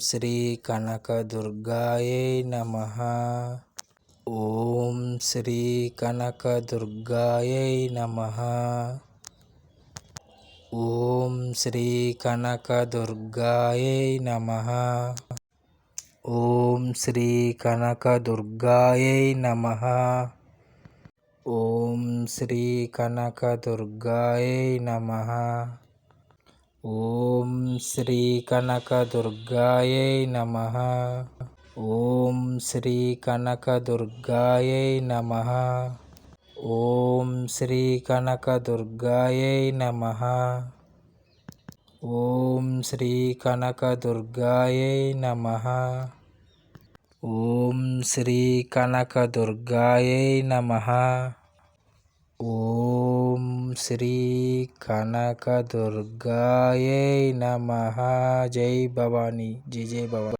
శ్రీ కనకదుర్గాయై నమ ఓం శ్రీ కనకదుర్గాయై నమ ఓం శ్రీ కనకదుర్గాయై నమ ఓం శ్రీ కనకదుర్గాయై నమ ఓం శ్రీ కనకదుర్గాయై నమ ओम श्री ॐ श्रीकनकदुर्गायै नमः। ॐ श्रीकनकदुर्गायै नमः। ॐ श्रीकनकदुर्गायै नमः। ॐ श्रीकनकदुर्गायै नमः। कनक श्रीकनकदुर्गायै नमः। ॐ ఓం శ్రీ కనకదుర్గాయై నమ ఓం శ్రీ కనకదుర్గాయై నమ జై భవానీ జై జై భవానీ